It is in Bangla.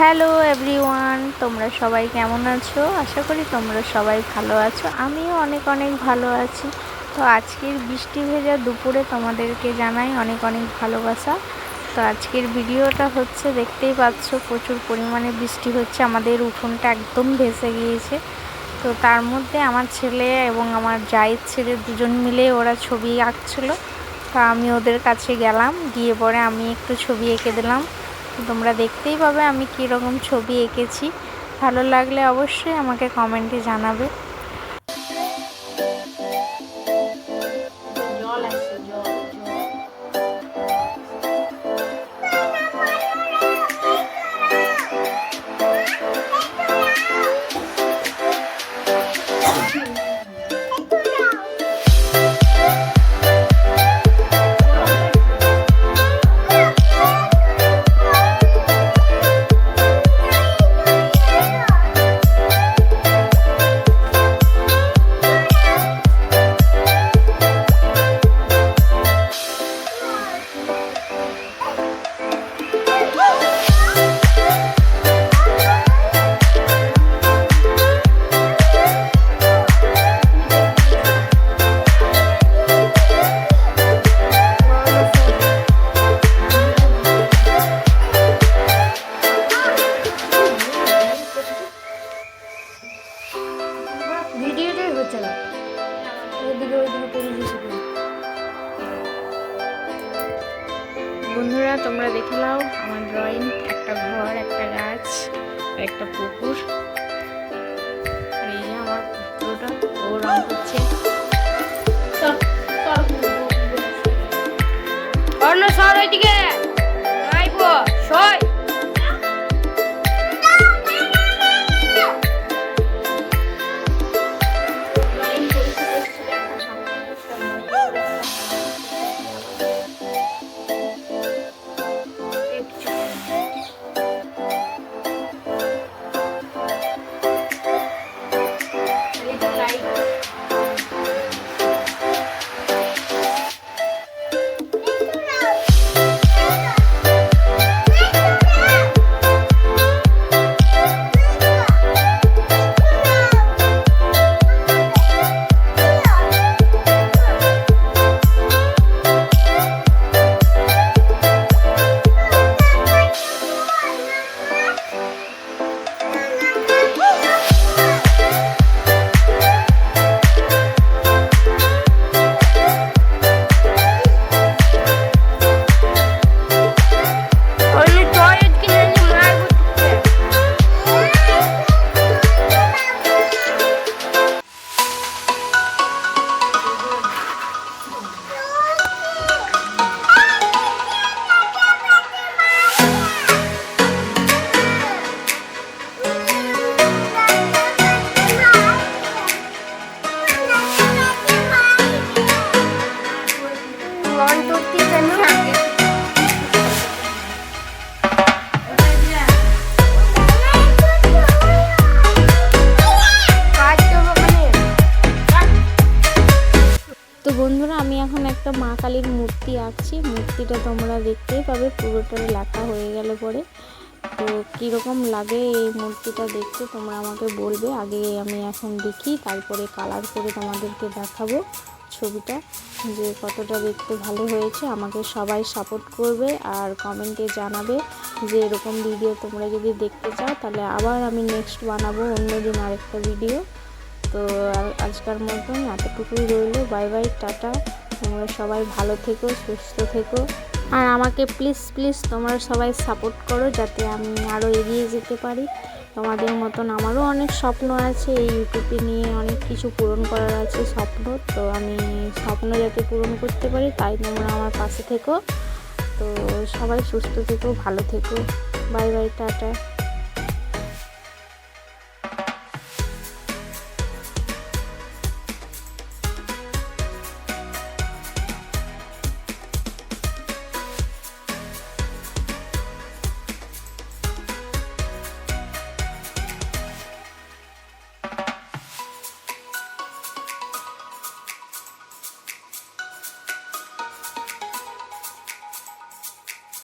হ্যালো এভরিওয়ান, তোমরা সবাই কেমন আছো? আশা করি তোমরা সবাই ভালো আছো। আমিও অনেক অনেক ভালো আছি। তো আজকের বৃষ্টি ভেজা দুপুরে তোমাদেরকে জানাই অনেক অনেক ভালোবাসা। তো আজকের ভিডিওটা হচ্ছে, দেখতেই পাচ্ছ প্রচুর পরিমাণে বৃষ্টি হচ্ছে। আমাদের উঠোনটা একদম ভেসে গিয়েছে। তো তার মধ্যে আমার ছেলে এবং আমার জায়ের ছেলে দুজন মিলে ওরা ছবি আঁকছিলো। তো আমি ওদের কাছে গেলাম, গিয়ে পরে আমি একটু ছবি এঁকে দিলাম। তোমরা দেখতেই পাবে আমি কীরকম ছবি এঁকেছি। ভালো লাগলে অবশ্যই আমাকে কমেন্টে জানাবে। করে বন্ধুরা, তোমরা দেখে নাও আমার ড্রয়িং একটা ঘর, একটা গাছ একটা পুকুর। আর এই আমার পুকুরটা, ও রং করছে। তো বন্ধুরা, আমি এখন একটা মা কালীর মূর্তি আঁকছি। মূর্তিটা তোমরা দেখতেই পাবে পুরোটা লেখা হয়ে গেল পরে। তো কীরকম লাগে এই মূর্তিটা দেখতে, তোমরা আমাকে বলবে। আগে আমি এখন দেখি, তারপরে কালার করে তোমাদেরকে দেখাবো ছবিটা। যে কতটা দেখতে ভালো হয়েছে, আমাকে সবাই সাপোর্ট করবে আর কমেন্টে জানাবে যে এরকম ভিডিও তোমরা যদি দেখতে চাও, তাহলে আবার আমি নেক্সট বানাবো অন্যদিন আরেকটা ভিডিও তো আজকার মতন এতটুকুই রইল। Bye bye tata. তোমরা সবাই ভালো থেকো, সুস্থ থেকো। আর আমাকে প্লিজ প্লিজ তোমরা সবাই সাপোর্ট করো যাতে আমি আরও এগিয়ে যেতে পারি। তোমাদের মতন আমারও অনেক স্বপ্ন আছে, এই ইউটিউবে নিয়ে অনেক কিছু পূরণ করার আছে স্বপ্ন। তো আমি স্বপ্ন যাতে পূরণ করতে পারি, তাই তোমরা আমার পাশে থেকো। তো সবাই সুস্থ থেকো, ভালো থেকো। Bye bye, tata.